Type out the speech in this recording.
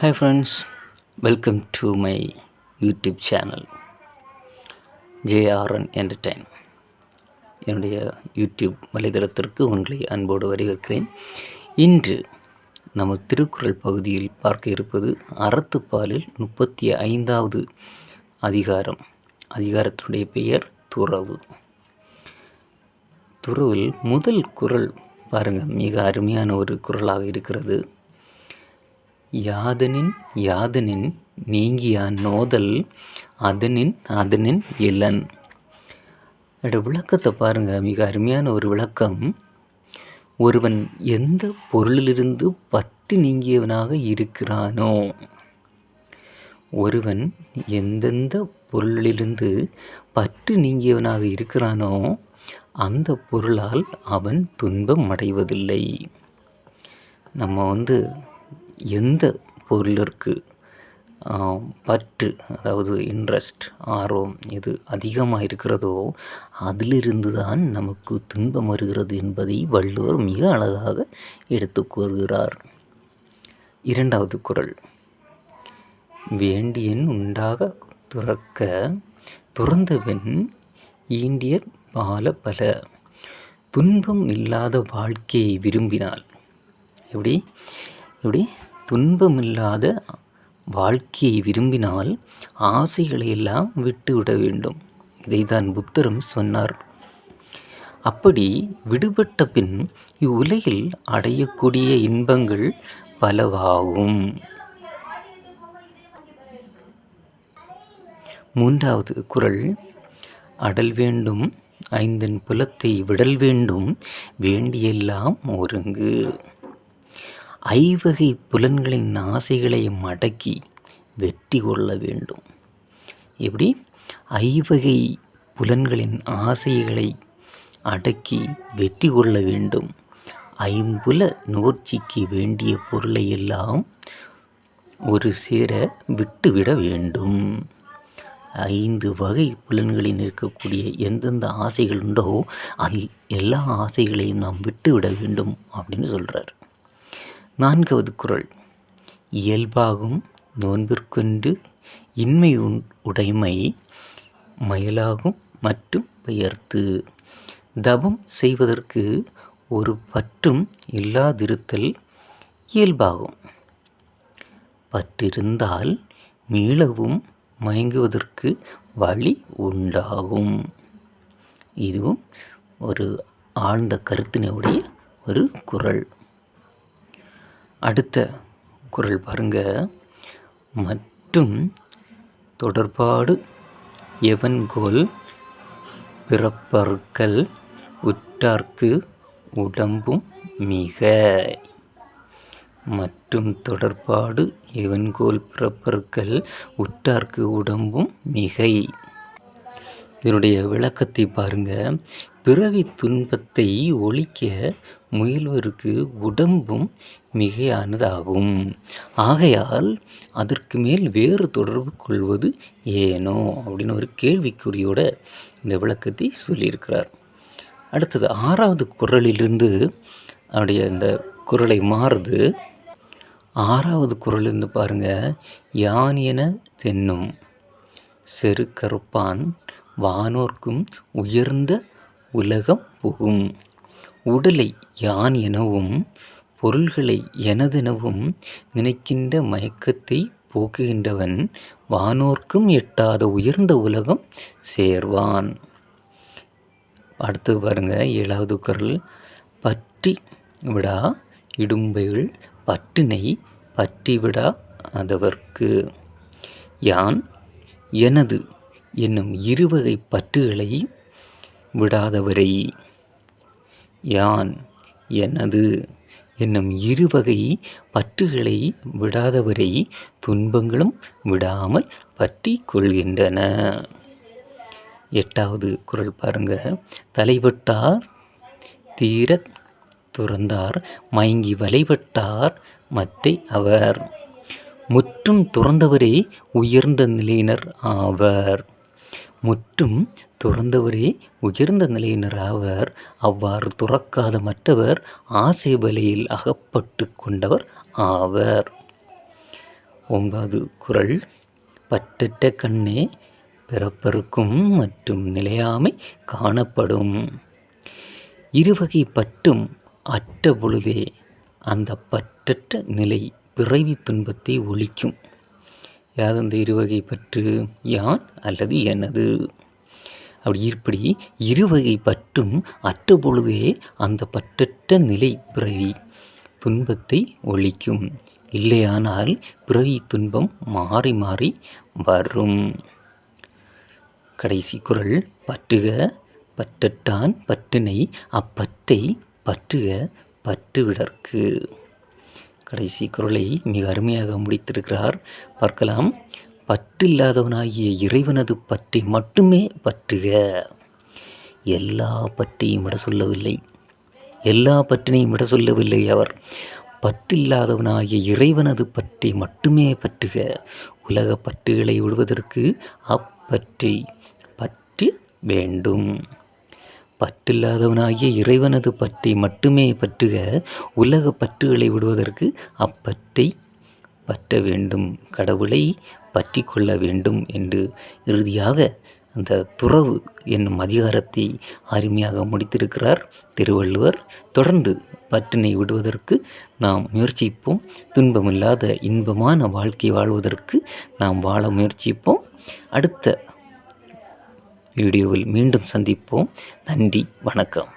Hi friends welcome to my YouTube channel JRN entertain என்னுடைய YouTube வலைதளத்திற்கு உங்களை அன்போடு வரவேற்கிறேன். இன்று நம்ம திருக்குறள் பகுதியில் பார்க்க இருப்பது அறத்துப்பாலில் முப்பத்தி ஐந்தாவது அதிகாரம் அதிகாரத்தினுடைய பெயர் துறவு. துறவில் முதல் குறள் பாருங்கள் மிக அருமையான ஒரு குறளாக இருக்கிறது. யாதனின் யாதனின் நீங்கியா நோதல் அதனின் அதனின் இளன். என்னோட விளக்கத்தை பாருங்கள் மிக அருமையான ஒரு விளக்கம். ஒருவன் எந்த பொருளிலிருந்து பற்று நீங்கியவனாக இருக்கிறானோ ஒருவன் எந்தெந்த பொருளிலிருந்து பற்று நீங்கியவனாக இருக்கிறானோ அந்த பொருளால் அவன் துன்பம் அடைவதில்லை. நம்ம வந்து எந்த பொருளிற்கு பற்று அதாவது இன்ட்ரெஸ்ட் ஆர்வம் எது அதிகமாக இருக்கிறதோ அதிலிருந்து தான் நமக்கு துன்பம் வருகிறது என்பதை வள்ளுவர் மிக அழகாக எடுத்து கூறுகிறார். இரண்டாவது குரல். வேண்டியன் உண்டாக துறக்க துறந்தவன் ஈண்டியர் பால பல. துன்பம் இல்லாத வாழ்க்கையை விரும்பினால். எப்படி? இப்படி துன்பமில்லாத வாழ்க்கையை விரும்பினால் ஆசைகளை எல்லாம் விட்டுவிட வேண்டும். இதைதான் புத்தரும் சொன்னார். அப்படி விடுபட்ட பின் இவ்வுலகில் அடையக்கூடிய இன்பங்கள் பலவாகும். மூன்றாவது குரல். அடல் வேண்டும் ஐந்தன் புலத்தை விடல் வேண்டும் வேண்டியெல்லாம் ஒருங்கு. ஐவகை புலன்களின் ஆசைகளை மடக்கி வெற்றி கொள்ள வேண்டும். எப்படி? ஐவகை புலன்களின் ஆசைகளை அடக்கி வெற்றி கொள்ள வேண்டும். ஐம்புல நோர்ச்சிக்கு வேண்டிய பொருளை எல்லாம் ஒரு சேர விட்டுவிட வேண்டும். ஐந்து வகை புலன்களில் இருக்கக்கூடிய எந்தெந்த ஆசைகள் உண்டோ அது எல்லா ஆசைகளையும் நாம் விட்டுவிட வேண்டும் அப்படின்னு சொல்கிறார் நான்காவது குரல். இயல்பாகும் நோன்பிற்கொண்டு இன்மை உடைமை மயலாகும் மற்றும் பெயர்த்து. தவம் செய்வதற்கு ஒரு பற்றும் இல்லாதிருத்தல் இயல்பாகும். பற்றிருந்தால் மீளவும் மயங்குவதற்கு வழி உண்டாகும். இதுவும் ஒரு ஆழ்ந்த கருத்தினுடைய ஒரு குரல். அடுத்த குரல் பாருங்க. மற்றும் தொடர்பாடு எவன்கோல் பிறப்பற்கள் உற்றார்க்கு உடம்பும் மிக. மற்றும் தொடர்பாடு எவன்கோல் பிறப்பற்கள் உற்றார்க்கு உடம்பும் மிகை. இதனுடைய விளக்கத்தை பாருங்க. பிறவி துன்பத்தை ஒழிக்க முயல்வருக்கு உடம்பும் மிகையானதாகும். ஆகையால் அதற்கு மேல் வேறு தொடர்பு கொள்வது ஏனோ? அப்படின்னு ஒரு கேள்விக்குறியோட இந்த விளக்கத்தை சொல்லியிருக்கிறார். அடுத்தது ஆறாவது குரலிலிருந்து அவருடைய இந்த குரலை மாறுது. ஆறாவது குரலிருந்து பாருங்கள் யான் என தென்னும் செரு கருப்பான் வானோர்க்கும் உயர்ந்த உலகம் புகும். உடலை யான் எனவும் பொருள்களை எனதெனவும் நினைக்கின்ற மயக்கத்தை போக்குகின்றவன் வானோர்க்கும் எட்டாத உயர்ந்த உலகம் சேர்வான். அடுத்து பாருங்க ஏழாவது குரல். பற்றி விடா இடும்பைகள் பட்டினை பற்றிவிடா அதவர்க்கு. யான் எனது என்னும் இருவகை பற்றுகளை விடாதவரை. யான் எனது என்னும் இருவகை பற்றுகளை விடாதவரை துன்பங்களும் விடாமல் பற்றி கொள்கின்றன. எட்டாவது குரல் பாருங்க. தலைவட்டார் தீர துறந்தார் மயங்கி வலைபட்டார் மற்றை அவர். முற்றும் துறந்தவரே உயர்ந்த நிலையினர் ஆவர். முற்றும் துறந்தவரே உயர்ந்த நிலையினர் ஆவர். அவ்வாறு துறக்காத மற்றவர் ஆசை வலையில் அகப்பட்டு கொண்டவர் ஆவர். ஒன்பது குரல். பற்றற்ற கண்ணே பிறப்பருக்கும் மற்றும் நிலையாமை காணப்படும். இருவகை பட்டும் அற்ற பொழுதே அந்த பற்றற்ற நிலை பிறவி துன்பத்தை ஒழிக்கும். யாது அந்த இருவகை பற்று? யான் அல்லது எனது? அப்படி இப்படி இருவகை பற்றும் அற்ற பொழுதே அந்த பற்றற்ற நிலை பிறவி துன்பத்தை ஒழிக்கும். இல்லையானால் பிறவி துன்பம் மாறி மாறி வரும். கடைசி குரல் பற்றுக பற்றட்டான் பற்றினை அப்பற்றை பற்றுக பற்றுவிடற்கு. கடைசி குரலை மிக அருமையாக முடித்திருக்கிறார். பார்க்கலாம். பற்றில்லாதவனாகிய இறைவனது பற்றி மட்டுமே பற்றுக. எல்லா பற்றியும் விட சொல்லவில்லை. எல்லா பற்றினையும் விட சொல்லவில்லை அவர். பற்றில்லாதவனாகிய இறைவனது பற்றி மட்டுமே பற்றுக. உலக பற்றுகளை விடுவதற்கு அப்பற்றி பற்று வேண்டும். பற்றில்லாதவனாகிய இறைவனது பற்றி மட்டுமே பற்றுக உலக பற்றுகளை விடுவதற்கு அப்பற்றை பற்ற வேண்டும் கடவுளை பற்றி கொள்ள வேண்டும் என்று இறுதியாக அந்த துறவு என்னும் அதிகாரத்தை அருமையாக முடித்திருக்கிறார் திருவள்ளுவர். தொடர்ந்து பற்றினை விடுவதற்கு நாம் முயற்சிப்போம். துன்பமில்லாத இன்பமான வாழ்க்கை வாழ்வதற்கு நாம் வாழ முயற்சிப்போம். அடுத்த வீடியோவில் மீண்டும் சந்திப்போம். நன்றி வணக்கம்.